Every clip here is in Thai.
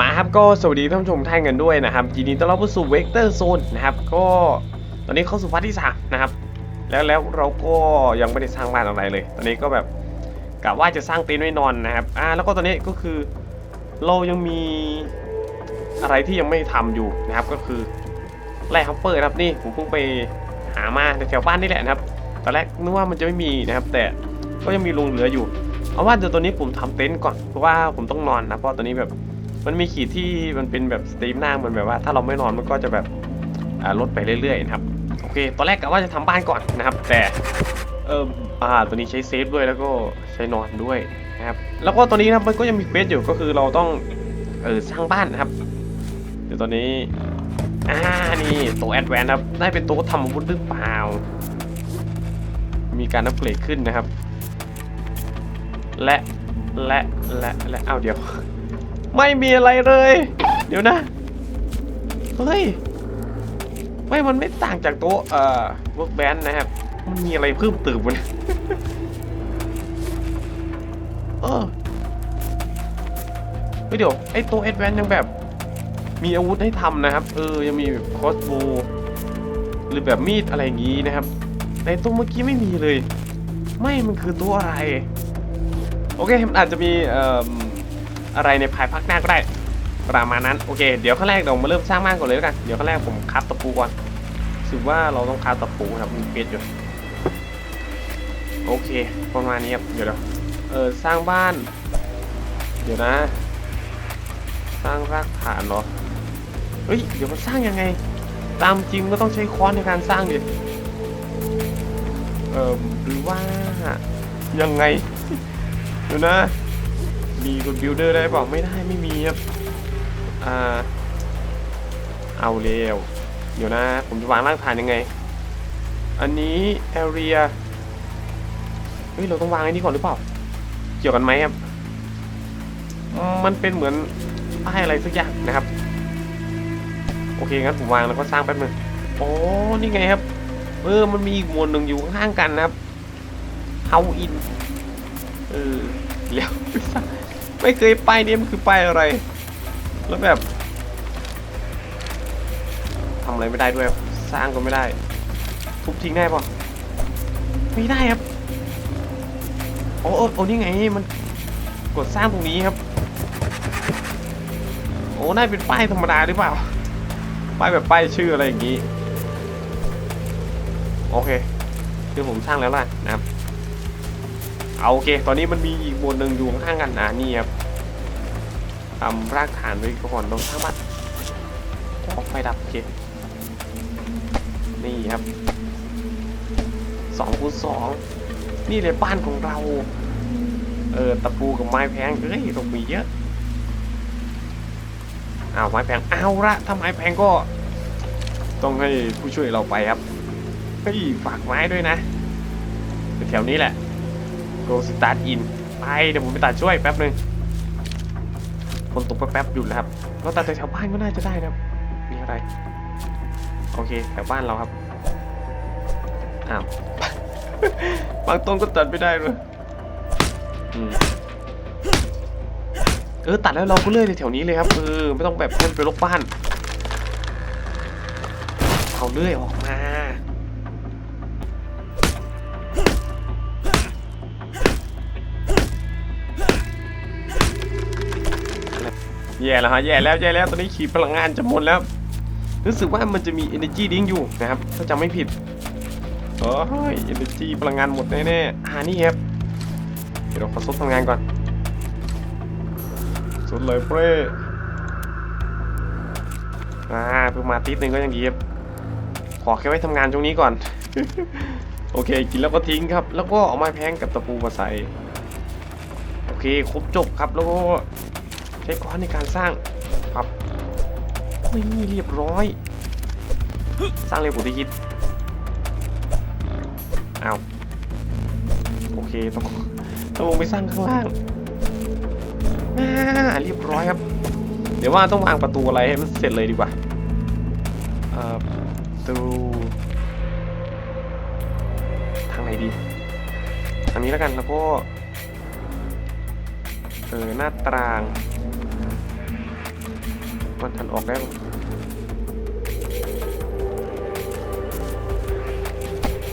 มาครับก็สวัสดีท่านผู้ชมท่านกันด้วยนะครับยินดีต้อนรับเข้าสู่เวกเตอร์โซนนะครับก็ตอนนี้เข้าสู่พาร์ทที่สามนะครับแล้วแล้วเราก็ยังไม่ได้สร้างบ้านอะไรเลย ตอนนี้ก็แบบกะว่าจะสร้างเต็นท์ไว้นอนนะครับอ่าแล้วก็ตอนนี้ก็คือเรายังมีอะไรที่ยังไม่ทำอยู่นะครับก็คือแร่ฮัมเปอร์นะครับนี่ผมเพิ่งไปหามาแถวบ้านนี่แหละนะครับตอนแรกนึกว่ามันจะไม่มีนะครับ แต่ก็ยังมีลงเหลืออยู่เอาว่าเดี๋ยวตัวนี้ผมทำเต็นท์ก่อนเพราะว่าผมต้องนอนนะเพราะตอนนี้แบบ มันมีขีดที่มันเป็นแบบสตรีมหน้ามันแบบว่า ถ้าเราไม่นอนมันก็จะแบบลดไปเรื่อยๆนะครับโอเคตอนแรกกะว่าจะทำบ้านก่อนนะครับ แต่เอออ่าตัวนี้ใช้เซฟด้วยแล้วก็ใช้นอนด้วยนะครับแล้วก็ตอนนี้นะมันก็ยังมีเควสอยู่ก็คือเราต้องเออสร้างบ้านนะครับเดี๋ยวตอนนี้อ่านี่ตัวแอดแวนครับได้เป็นตัวทำอาวุธหรือเปล่า มีการอัปเกรดขึ้นนะครับ และและและและอ้าวเดี๋ยว ไม่มีอะไรเลย เดี๋ยวนะ เฮ้ย ไม่ มันไม่ต่างจากโต๊ะเอ่อ work band นะครับ มันมีอะไรเพิ่มเติมมันเออเฮ้ยเดี๋ยว ไอ้โต๊ะ advance ยังแบบ มีอาวุธให้ทำนะครับ เออ ยังมีแบบ crossbow หรือแบบมีดอะไรอย่างงี้นะครับ ในตัวเมื่อกี้ไม่มีเลย ไม่มันคือตัวอะไร โอเค มันอาจจะมีเอ่อ อะไรในภายภาคหน้าก็ได้ประมาณนั้นโอเค เดี๋ยวขั้นแรกเรามาเริ่มสร้างบ้านก่อนเลยกันเดี๋ยวขั้นแรกผมคัดตะปูก่อนรู้สึกว่าเราต้องคัดตะปูครับมีเพชรอยู่โอเคประมาณนี้ครับเดี๋ยวเออสร้างบ้าน เดี๋ยวนะ สร้างรากฐานเหรอเฮ้ยเดี๋ยวมันสร้างยังไง ตามจริงก็ต้องใช้ค้อนในการสร้างดิเออหรือว่ายังไงเดี๋ยวนะ มีกดบิลเดอร์ได้เปล่าไม่ได้ไม่มีครับอ่าเอาเร็วเดี๋ยวนะ ผมจะวางรากฐานยังไง อันนี้แอเรียเฮ้ยเราต้องวางไอ้นี่ก่อนหรือเปล่า เกี่ยวกันไหมครับอืมมันเป็นเหมือนป้ายอะไรสักอย่างนะครับ โอเคงั้นผมวางแล้วก็สร้างแป๊บนึงโอ้นี่ไงครับ เออ มันมีอีกหมวดหนึ่งอยู่ข้างๆกันนะครับ How in เออเร็ว ไม่เคยไปเนี่มันคือไปอะไร แล้วแบบทำอะไรไม่ได้ด้วยครับสร้างก็ไม่ได้ ทุบทิ้งได้ปะไม่ได้ครับโอ้โอ้โอ้นี่ไงมันกดสร้างตรงนี้ครับ โอ้น่าเป็นป้ายธรรมดาหรือเปล่า ป้ายแบบป้ายชื่ออะไรอย่างนี้ โอเค คือผมสร้างแล้วล่ะนะครับ เอาโอเค ตอนนี้มันมีอีกบนหนึ่งอยู่ข้างกันนะนี่ครับทำรากฐานไว้ก่อนตรงข้างบ้านออกไฟดับโอเคนี่ครับสองคูณสองนี่เลยบ้านของเรา เออตะปูกับไม้แพงเฮ้ยต้องมีเยอะอ้าวไม้แพงเอาละถ้าไม้แพงก็ ต้องให้ผู้ช่วยเราไปครับเฮ้ยฝากไม้ด้วยนะแถวนี้แหละ โกสตาร์ทอินไปเดี๋ยวผมไปตัดช่วยแป๊บหนึ่งฝนตกแป๊บๆอยู่แล้วครับเราตัดแถวบ้านก็น่าจะได้นะครับมีอะไร โอเคแถวบ้านเราครับอ้าวบางต้นก็ตัดไม่ได้เลยเออตัดแล้วเราก็เลื่อยเลยแถวนี้เลยครับเออไม่ต้องแบบให้มันไปลกบ้านเอาเลื่อยออกมา แย่แล้วฮะแย่แล้วแย่แล้วตอนนี้ขีดพลังงานจะหมดแล้ว รู้สึกว่ามันจะมี energy drink อยู่นะครับ ถ้าจำไม่ผิดโอ้ย energy พลังงานหมดแน่ๆอ่านี่ครับเดี๋ยวเราขอซดทำงานก่อนสุดเลยเพื่ออ่าเพิ่งมาติดหนึ่งก็ยังดีครับขอแค่ไว้ทำงานตรงนี้ก่อน โอเค กินแล้วก็ทิ้งครับ แล้วก็เอาไม้แพงกับตะปูมาใส่โอเค ครบจบครับแล้วก็ ช้ก้อนในการสร้างครับนี่เรียบร้อย สร้างเร็วกว่าที่คิดเอาโอเคต้องต้องลงไปสร้างข้างล่างเรียบร้อยครับ เดี๋ยวว่าต้องวางประตูอะไรให้มันเสร็จเลยดีกว่าเออประตูทางไหนดีทางนี้แล้วกันแล้วก็เออหน้าต่าง มันทันออกได้ปะ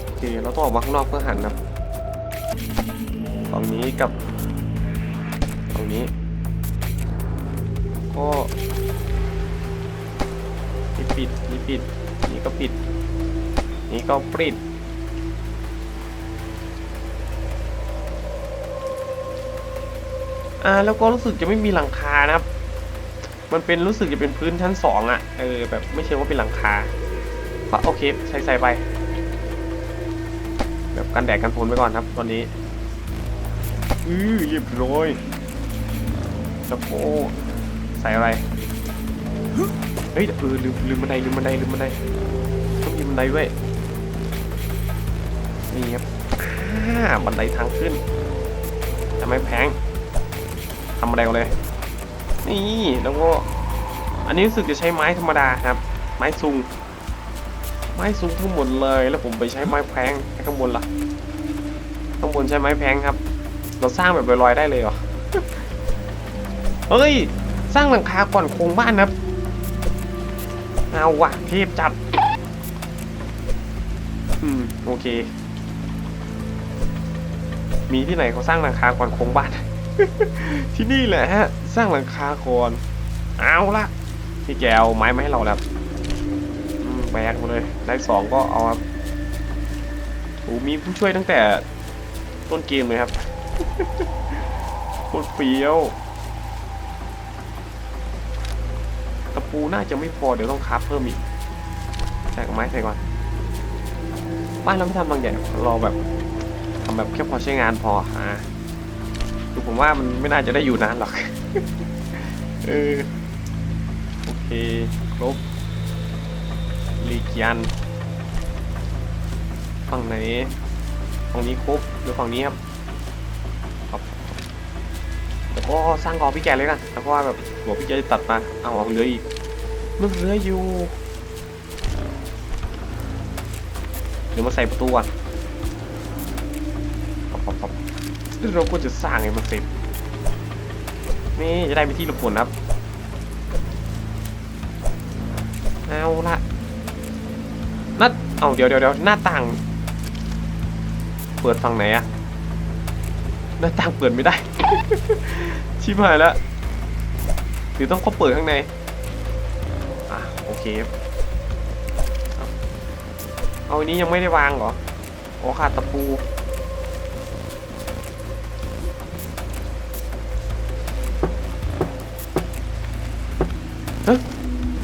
โอเคเราต้องออกมาข้างนอกเพื่อหันนะฝั่งนี้กับฝั่งนี้ ก็นี่ปิดนี่ปิดนี่ก็ปิด นี่ก็ปิดอ่าแล้วก็รู้สึกจะไม่มีหลังคานะครับ มันเป็นรู้สึกจะเป็นพื้นชั้นสองอะ่ะเออแบบไม่เชื่อว่าเป็นหลังคาก็โอเคใส่ใส่ไป แบบกันแดดกันฝนไปก่อนครับ ตอนนี้อือเรียบร้อยแล้วก็ใส่อะไรเฮ้ยเออลืมลืมบันไดลืมบันไดลืมบันไดต้องมีบันไดด้วยนี่ครับอ่าบันไดทางขึ้นทำไมแพงทำบันไดก่อนเลย นี่แล้วก็อันนี้รู้สึกจะใช้ไม้ธรรมดาครับ ไม้ซุง ไม้ซุงทั้งหมดเลย แล้วผมไปใช้ไม้แพงไอ้ข้างบนล่ะข้างบนใช้ไม้แพงครับ เราสร้างแบบลอยๆได้เลยเหรอเฮ้ย สร้างหลังคาก่อนโครงบ้านครับเอาวะเทพจัด อืม โอเค มีที่ไหนเขาสร้างหลังคาก่อนโครงบ้าน ที่นี่แหละฮะ สร้างหลังคาก่อนเอาละพี่แกเอาไม้มาให้เราแล้วแบกมาเลย ได้สองก็เอาครับโอ้มีผู้ช่วยตั้งแต่ต้นเกมเลยครับโคตรเฟี้ยวตะปูน่าจะไม่พอเดี๋ยวต้องคราฟเพิ่มอีกใส่กับไม้ใส่ก่อน บ้านเราไม่ทำบางอย่างเราแบบทำแบบแค่พอใช้งานพออ่า คือผมว่ามันไม่น่าจะได้อยู่นานหรอกเออโอเคครบลีกยันฝั่งไหนฝั่งนี้ครบหรือฝั่งนี้ครับครับแล้วก็สร้างกอพี่แกเลยกันแล้วก็แบบหัวพี่แกจะตัดมาเอาออกเหลืออีกมันเหลืออยู่เดี๋ยวมาใส่ประตูก่อนปับปับปับ เราก็จะสร้างให้มันเสร็จนี่จะได้ไปที่หลบฝนครับ เอาละนัดเอาเดี๋ยวเดี๋ยวเดี๋ยวหน้าต่าง เปิดฝั่งไหนอะหน้าต่างเปิดไม่ได้ ชิบหายแล้วหรือต้องเขาเปิดข้างใน อะโอเค เอาเอาอันนี้ยังไม่ได้วางเหรอโอ้ขาดตะปู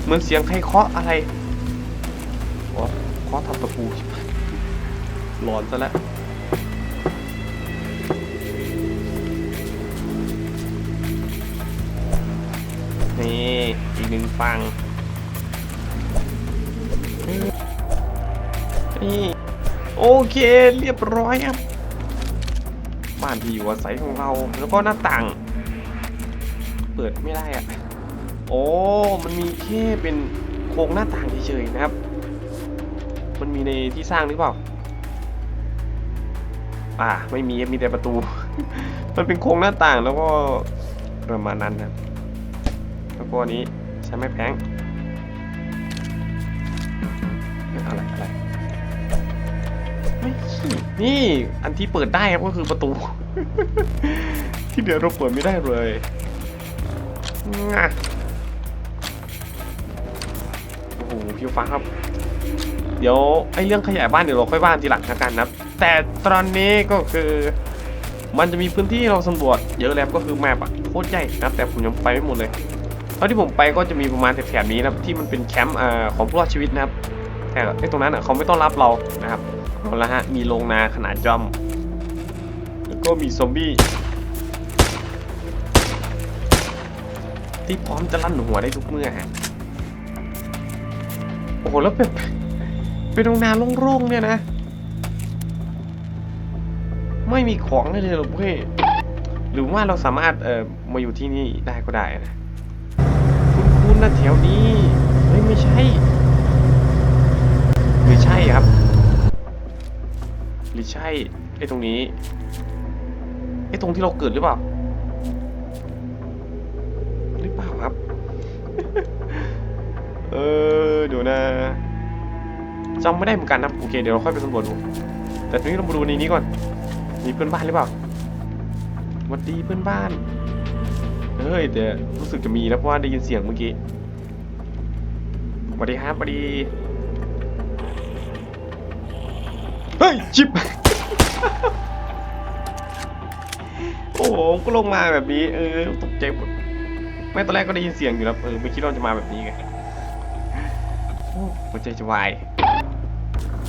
เหมือนเสียงใครเคาะอะไรอ๋อเคาะทำตะปูชิบหายหลอนซะแล้วนี่อีกหนึ่งฟังนี่โอเคเรียบร้อยครับบ้านที่อยู่อาศัยของเราแล้วก็หน้าต่าง เปิดไม่ได้อะ โอ้มันมีแค่เป็นโครงหน้าต่างเฉยๆนะครับ มันมีในที่สร้างหรือเปล่า อ่า ไม่มี มีแต่ประตู มันเป็นโครงหน้าต่างแล้วก็ประมาณนั้นนะแล้วก็นี้ใช้ไม้แพงอ้ยอะไรอะไรนี่อันที่เปิดได้ครับก็คือประตู ที่เดี๋ยวเราเปิดไม่ได้เลยงะ ฟิวฟ้าครับ เดี๋ยวไอ้เรื่องขยายบ้านเดี๋ยวเราค่อยบ้านทีหลังละกันนะแต่ตอนนี้ก็คือมันจะมีพื้นที่เราสำรวจเยอะแล้วก็คือแมปอะโคตรใหญ่นะแต่ผมยังไปไม่หมดเลยเท่าที่ผมไปก็จะมีประมาณแถบๆนี้นะที่มันเป็นแคมป์อ่าของผู้รอดชีวิตนะครับ แต่ไอ้ตรงนั้นอะเขาไม่ต้อนรับเรานะครับเอาละฮะมีโรงนาขนาดย่อม แล้วก็มีซอมบี้ที่พร้อมจะลั่นหัวได้ทุกเมื่อฮะ โอ้โหแล้วแบบเป็นโรงนาโล่งๆเนี่ยนะ ไม่มีของเลยเลยหรอเพ่หรือว่าเราสามารถเอ่อมาอยู่ที่นี่ได้ก็ได้นะคุณคุณนะแถวนี้เฮ้ยไม่ใช่หรือใช่ครับ หรือใช่ไอ้ตรงนี้ไอ้ตรงที่เราเกิดหรือเปล่าหรือเปล่าครับ เออ ยู่นะจำไม่ได้เหมือนกันนะโอเคเดี๋ยวเราค่อยไปสำรวจดู แต่ทีนี้เรามาดูในนี้ก่อน มีเพื่อนบ้านหรือเปล่าสวัสดีเพื่อนบ้าน เฮ้ยแต่รู้สึกจะมีนะเพราะว่าได้ยินเสียงเมื่อกี้สวัสดีครับสวัสดี เฮ้ยชิปโอ้โหก็ลงมาแบบนี้ เออตกใจหมดไม่ตอนแรกก็ได้ยินเสียงอยู่แล้วเออไม่คิดว่าจะมาแบบนี้ไง หัวใจจะวาย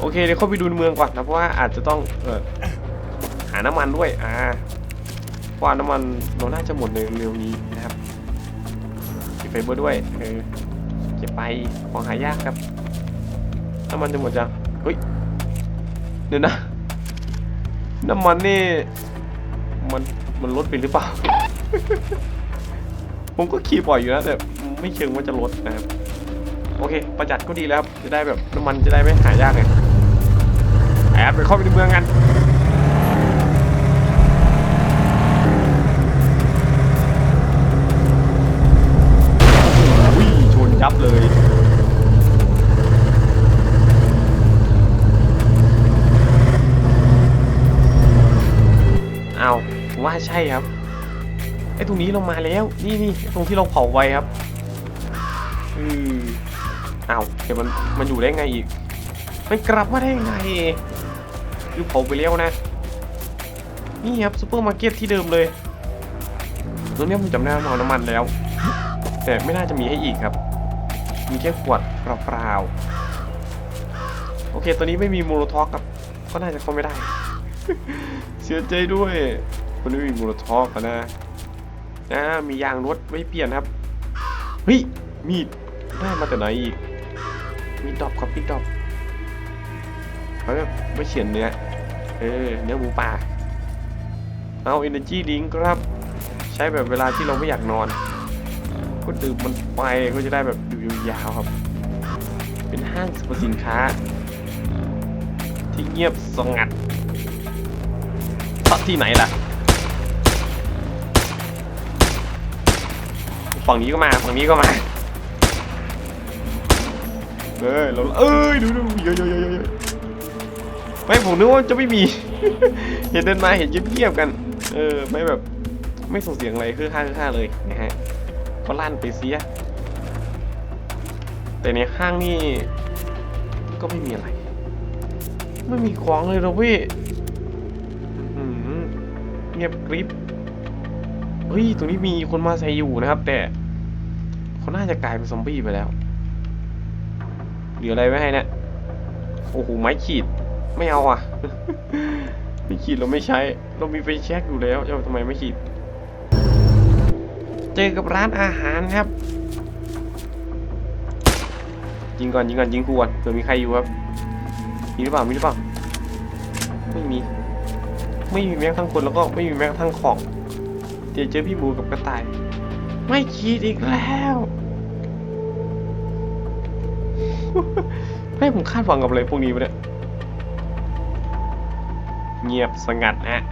โอเคเดี๋ยวเข้าไปดูนเมืองก่อนนะเพราะว่าอาจจะต้องเออหาน้ำมันด้วย อ่าเพราะว่าน้ำมันเราน่าจะหมดในเร็วนี้นะครับเก็บไฟเบอร์ด้วย เออเก็บไปของหายากครับ น้ำมันจะหมดจัง เฮ้ย เดี๋ยวนะ น้ำมันนี่ มัน มันลดไปหรือเปล่า ผมก็ขี่บ่อยอยู่นะแต่ไม่เชิงว่าจะลดนะครับ โอเค ประหยัดก็ดีแล้วครับจะได้แบบน้ำมันจะได้ไม่หายากไงแอบไปเข้าไปในเมืองกันวิ่งชนยับเลยเอาว่าใช่ครับไอ้ตรงนี้เรามาแล้ว นี่นี่ตรงที่เราเผาไว้ครับอือ อ้าวเดี๋ยวมันมันอยู่ได้ไงอีกมันกลับมาได้ไงคือเผาไปแล้วนะ นี่ครับซูเปอร์มาร์เก็ตที่เดิมเลยตรงนี้ผมจำได้ว่าเอาน้ำมันแล้ว แต่ไม่น่าจะมีให้อีกครับ มีแค่ขวดเปล่าๆโอเคตัวนี้ไม่มีโมโลท็อกครับ ก็น่าจะเข้าไม่ได้ เสียใจด้วยคนนี้มีโมโลท็อกนะนะมียางรถไว้เปลี่ยนครับเฮ้ยมีดได้มาแต่ไหนอีก มีดอกครับมีดอกเขาแบบไม่เฉียนเนื้อ เออ เนื้อหมูป่า เอา energy drink ครับ ใช้แบบเวลาที่เราไม่อยากนอน ก็ดื่มมันไปก็จะได้แบบอยู่ยาวครับ เป็นห้างสรรพสินค้า ที่เงียบสงัดตัดที่ไหนล่ะ ฝั่งนี้ก็มา ฝั่งนี้ก็มา เอ้ยเราเอ้ยดูดูเยอะเยอะเยอะเยอะไม่ผมนึกว่าจะไม่มี เห็นเดินมาเห็นเงียบๆกัน เออไม่แบบไม่ส่งเสียงอะไรคือค่าคือค่าเลยนะฮะก็ลั่นไปเสีย แต่ในห้างนี่ก็ไม่มีอะไร ไม่มีของเลยนะพี่เงียบกริบเฮ้ยตรงนี้มีคนมาใส่อยู่นะครับ แต่เขาน่าจะกลายเป็นซอมบี้ไปแล้ว เหลืออะไรไว้ให้เนะี่ยโอ้โหไม้ขีดไม่เอาอะไม่ขีดเราไม่ใช้ เรามีไฟแช็กอยู่แล้วจะเอาทำไมไม่ขีด เจอกับร้านอาหารครับ ยิงก่อนยิงก่อนยิงกูก่อนเผื่อมีใครอยู่ครับ มีหรือเปล่ามีหรือเปล่า ไม่มี ไม่มีแม้กระทั่งคนแล้วก็ไม่มีแม้กระทั่งของเดี๋ยวเจอพี่หมูกับกระต่าย ไม่ขีดอีกแล้ว ให้ผมคาดหวังกับอะไรพวกนี้วะเนี่ย เงียบสงัดฮะ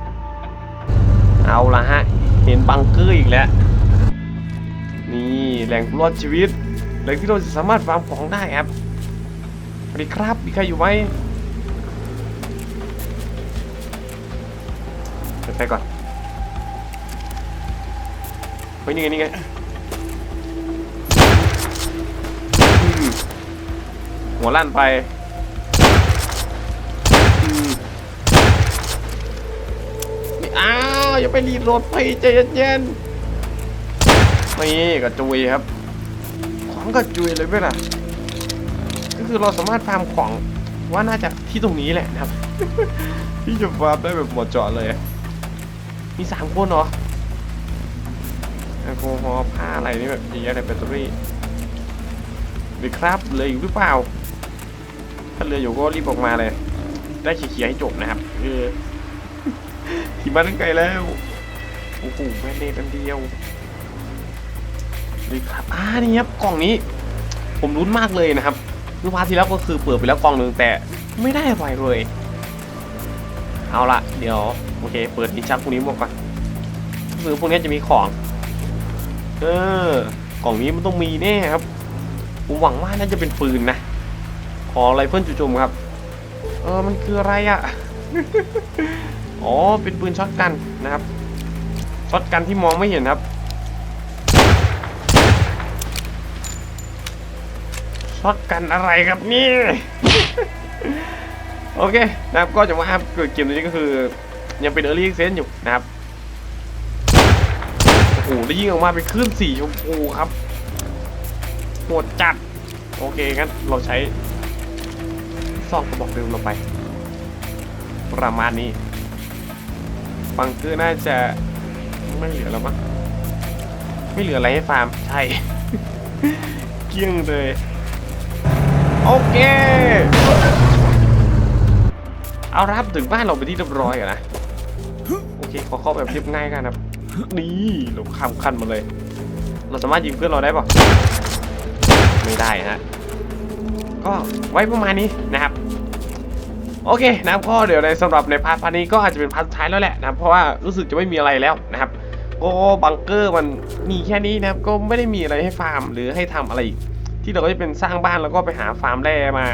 เอาละฮะ เห็นบังเกอร์อีกแล้ว นี่แหล่งรอดชีวิต แหล่งที่เราจะสามารถฟาร์มของได้ครับสวัสดีครับ มีใครอยู่ไหมเปิดไฟก่อนเฮ้ยนี่ไงนี่ไง หัวลั่นไปอืมไม่อ้าวอย่าไปรีบโหลดไปใจเย็นๆนี่กระจุยครับ ของกระจุยเลยเว้ยล่ะก็คือเราสามารถฟาร์มของว่าน่าจะที่ตรงนี้แหละนะครับ ที่จะฟาร์มได้แบบหมดเจาะเลย มีสามคนเหรอแอลกอฮอล์ผ้าอะไรนี่แบบเยอะแยะเลยแบตเตอรี่หรือครับเหลยอยู่หรือเปล่าถ้า เหลืออยู่ก็รีบออกมาเลย ได้เคลียร์ๆให้จบนะครับเออที่มาตั้งไกลแล้วโอ้โหแม่เนตอันเดียวดีครับอ่านี่ครับกล่องนี้ ผมรุ้นมากเลยนะครับเมื่อพาร์ทที่แล้วก็คือเปิดไปแล้วกล่องหนึ่งแต่ไม่ได้อะไรเลย เอาละเดี๋ยวโอเค เปิดดินชักพวกนี้หมดก่อนคือพวกนี้จะมีของ เออกล่องนี้มันต้องมีแน่ครับผมหวังว่าน่าจะเป็นปืนนะ ขอไรเฟิลจู่โจมครับ เออมันคืออะไรอะ่ะ อ๋อเป็นปืนช็อตกันนะครับช็อตกันที่มองไม่เห็นครับช็อตกันอะไรครับนี่ โอเคนะครับก็จะว่าเกิดเกมนี้ก็คือ ยังเป็น Early Access อยู่นะครับโอ้โหได้ยิงออกมาเป็นคลื่นสีชมพูครับโหดจัด โอเคงั้นเราใช้ ซองกระบอกเดิมลงไป ประมาณนี้ฟังคือน่าจะไม่เหลือแล้วมั้งไม่เหลืออะไรให้ฟาร์มใช่ เกลี้ยงเลย โอเค เอาละครับถึงบ้านเราไปนที่เรียบร้อยอะนะ โอเค ขอเข้าแบบเรียบง่ายกันครับ นี่เราข้ามขั้นมาเลย เราสามารถยิงเพื่อนเราได้ปะไม่ได้ฮะ ก็ไว้ประมาณนี้นะครับ โอเคนะครับก็เดี๋ยวในสำหรับในพาร์ทพาร์ทนี้ก็อาจจะเป็นพาร์ทสุดท้ายแล้วแหละนะครับเพราะว่ารู้สึกจะไม่มีอะไรแล้วนะครับก็บังเกอร์มันมีแค่นี้นะครับก็ไม่ได้มีอะไรให้ฟาร์มหรือให้ทำอะไรอีกที่เราก็จะเป็นสร้างบ้านแล้วก็ไปหาฟาร์มแร่มา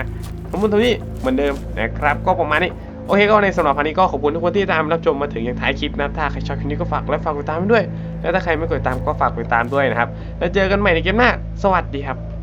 ทำบุญทำนี่เหมือนเดิมนะครับ ก็ประมาณนี้โอเคก็ในสำหรับพันนี้ก็ขอบคุณทุกคนที่ตามรับชมมาถึงอย่างท้ายคลิปนะถ้าใครชอบคลิปนี้ก็ฝากและฝากกดติดตามด้วย แล้วถ้าใครไม่กดติดตามก็ฝากกดติดตามด้วยนะครับแล้วเจอกันใหม่ในเกมหน้าสวัสดีครับ